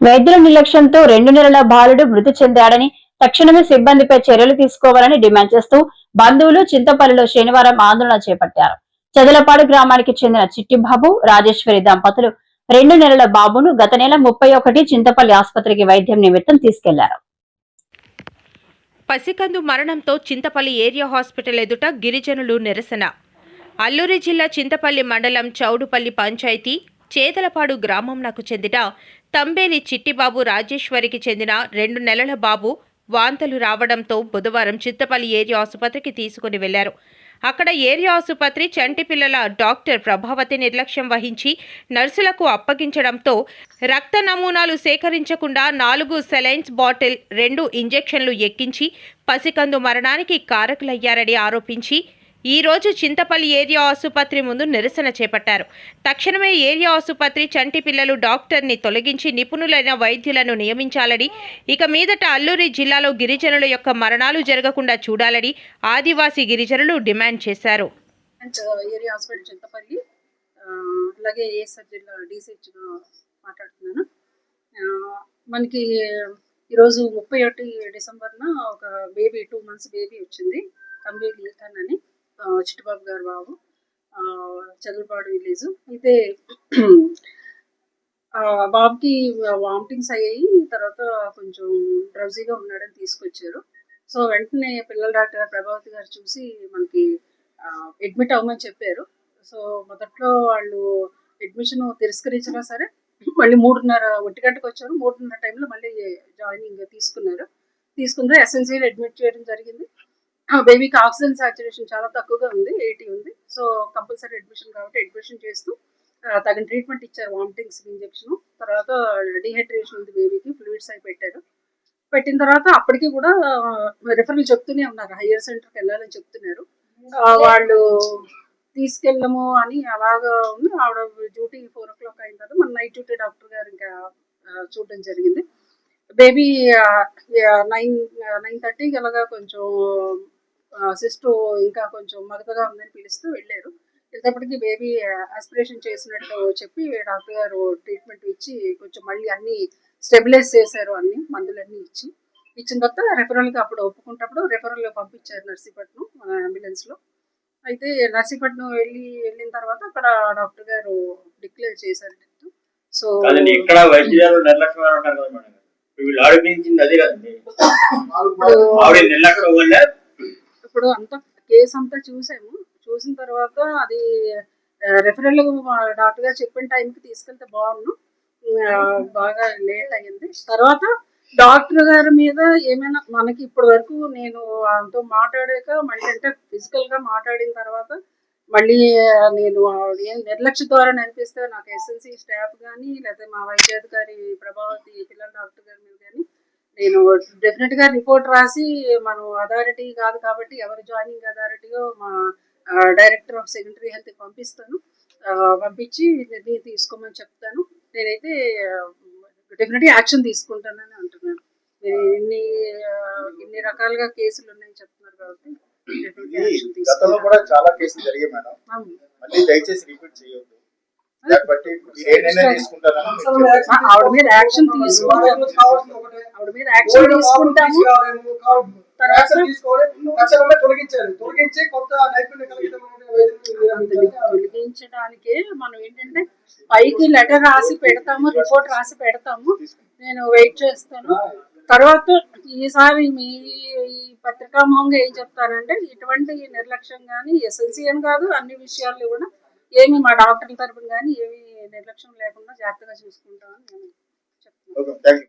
వైద్యుల నిర్లక్ష్యంతో రెండు నెలల బాలుడు మృతి చెందాడని తక్షణమే సిబ్బందిపై చర్యలు తీసుకోవాలని డిమాండ్ చేస్తూ బంధువులు చింతపల్లిలో శనివారం ఆందోళన చేపట్టారు. చదలపాడు గ్రామానికి చెందిన చిట్టిబాబు రాజేశ్వరి దంపతులు రెండు నెలల బాబును గత నెల ముప్పై ఒకటి చింతపల్లి ఆసుపత్రికి వైద్యం నిమిత్తం తీసుకెళ్ళారు. పసికందు మరణంతో చింతపల్లి ఏరియా హాస్పిటల్ ఎదుట గిరిజనులు నిరసన. అల్లూరి జిల్లా చింతపల్లి మండలం చౌడుపల్లి పంచాయతీ చేతలపాడు గ్రామంనకు చెందిన తంబేలి చిట్టిబాబు రాజేశ్వరికి చెందిన రెండు నెలల బాబు వాంతులు రావడంతో బుధవారం చింతపల్లి ఏరియా ఆసుపత్రికి తీసుకుని వెళ్ళారు. అక్కడ ఏరియా ఆసుపత్రి చంటి పిల్లల డాక్టర్ ప్రభావతి నిర్లక్ష్యం వహించి నర్సులకు అప్పగించడంతో రక్త నమూనాలు సేకరించకుండా నాలుగు సెలైన్స్ బాటిల్ రెండు ఇంజెక్షన్లు ఎక్కించి పసికందు మరణానికి కారకులయ్యారని ఆరోపించి ఈరోజు చింతపల్లి ఏరియా ఆసుపత్రి ముందు నిరసన చేపట్టారు. తక్షణమే ఏరియా ఆసుపత్రి చంటి పిల్లలు డాక్టర్ని తొలగించి నిపుణులైన వైద్యులను నియమించాలని ఇక మీదట అల్లూరి జిల్లాలో గిరిజనుల యొక్క మరణాలు జరగకుండా చూడాలని ఆదివాసీ గిరిజనులు డిమాండ్ చేశారు. ఏరియా హాస్పిటల్ చింతపల్లి అలాగే ఏఎస్ఆర్ జిల్లా డీసీహెచ్గా మాట్లాడుతున్నాను. మనకి ఈరోజు ముప్పై ఒకటి డిసెంబర్న ఒక బేబీ టూ మంత్స్ బేబీ వచ్చింది. తంబి లీతన్ అని చిట్టుబాబు గారు బాబు చదువుపాడు విలేజ్. అయితే బాబుకి వామిటింగ్స్ అయ్యాయి. తర్వాత కొంచెం డ్రౌజీగా ఉన్నాడని తీసుకొచ్చారు. సో వెంటనే పిల్లల డాక్టర్ ప్రభావతి గారు చూసి మనకి అడ్మిట్ అవ్వమని చెప్పారు. సో మొదట్లో వాళ్ళు అడ్మిషన్ తిరస్కరించినా సరే మళ్ళీ మూడున్నర ఒంటి గంటకు వచ్చారు. మూడున్నర టైంలో మళ్ళీ జాయినింగ్ తీసుకున్నారు. తీసుకుంటే ఎస్ఎన్సీలో అడ్మిట్ చేయడం జరిగింది. బేబీకి ఆక్సిజన్ సాచురేషన్ చాలా తక్కువగా ఉంది ఎయిటీ ఉంది. సో కంపల్సరీ అడ్మిషన్ కాబట్టి అడ్మిషన్ చేస్తూ తగిన ట్రీట్మెంట్ ఇచ్చారు వామిటింగ్స్ ఇంజెక్షన్ తర్వాత డిహైడ్రేషన్ ఉంది బేబీకి ఫ్లూయిడ్స్ అయి పెట్టారు. పెట్టిన తర్వాత అప్పటికి కూడా రిఫరల్ చెప్తూనే ఉన్నారు. హయ్యర్ సెంటర్కి వెళ్ళాలని చెప్తున్నారు. వాళ్ళు తీసుకెళ్ళము అని అలాగా ఉంది. ఆవిడ డ్యూటీ ఫోర్ ఓ క్లాక్ అయిన తర్వాత మన నైట్ డ్యూటీ డాక్టర్ గారు ఇంకా చూడడం జరిగింది. బేబీ నైన్ నైన్ థర్టీకి అలాగా కొంచెం సిస్టు ఇంకా కొంచెం మగతగా ఉందని పిలుస్తూ వెళ్ళారు. వెళ్ళేటప్పటికి బేబీ ఆస్పిరేషన్ చేసినట్టు చెప్పి డాక్టర్ గారు ట్రీట్మెంట్ ఇచ్చి కొంచెం మళ్ళీ అన్ని స్టెబిలైజ్ చేశారు అన్ని మందులన్నీ ఇచ్చి. ఇచ్చిన తర్వాత రెఫరల్కి అప్పుడు ఒప్పుకుంటప్పుడు రెఫరల్ పంపించారు నర్సీపట్నం మన అంబులెన్స్లో. అయితే నర్సీపట్నం వెళ్ళి వెళ్ళిన తర్వాత అక్కడ డాక్టర్ గారు డిక్లేర్ చేశారు డెత్. సో ఇక్కడ వైద్యులు నిర్లక్ష్యం కదా మేడం. వీళ్ళు ఆడిపించింది అదే నిర్లక్ష్యం వల్ల ఇప్పుడు అంతా కేసు అంతా చూసాము. చూసిన తర్వాత అది రెఫరల్ డాక్టర్ గారు చెప్పిన టైంకి తీసుకెళ్తే బాగున్నాను బాగా లేట్ అయ్యింది. తర్వాత డాక్టర్ గారి మీద ఏమైనా మనకి ఇప్పటి వరకు నేను ఆయనతో మాట్లాడాక మళ్ళీ అంటే ఫిజికల్గా మాట్లాడిన తర్వాత మళ్ళీ నేను ఏం నిర్లక్ష్య ద్వారా అనిపిస్తే నాకు ఎస్ఎన్సి స్టాఫ్ కానీ లేకపోతే మా వైద్యాధికారి ప్రభావతి పిల్లల డాక్టర్ గారి మీద కానీ నేను డెఫినెట్గా రిపోర్ట్ రాసి మనం అథారిటీ కాదు కాబట్టి ఎవరు జాయినింగ్ అథారిటీయో మా డైరెక్టర్ ఆఫ్ సెకండరీ హెల్త్ పంపిస్తాను. పంపించి ఇది తీసుకోమని చెప్తాను. నేనైతే డెఫినెట్ యాక్షన్ తీసుకుంటానని అంటున్నాను. మీరు ఇన్ని ఇన్ని రకాలుగా కేసులు ఉన్నాయని చెప్తున్నారు కాబట్టి గతంలో కూడా చాలా కేసులు జరిగాయి మేడం. మళ్ళీ దయచేసి రిపీట్ చేయొద్దు. ఆవిడ మీద యాక్షన్ తీసుకుంటాము ఆవిడ మీద యాక్షన్ తీసుకుంటాము. తర్వాత తొలగించారు తొలగించి కొత్త నైపుణ్య కలిగినటువంటి వైద్యులు తొలగించడానికే మనం ఏంటంటే పైకి లెటర్ రాసి పెడతాము రిపోర్ట్ రాసి పెడతాము. నేను వెయిట్ చేస్తాను. తర్వాత ఈసారి మీ ఈ పత్రికా మొహంగా ఏం చెప్తారంటే ఇటువంటి నిర్లక్ష్యం కానీ ఎస్ఎల్సీ అని కాదు అన్ని విషయాల్లో కూడా ఏమి మా డాక్టర్ల తరపున కానీ ఏమి నిర్లక్ష్యం లేకుండా జాగ్రత్తగా చూసుకుంటామని నేను చెప్తున్నాను.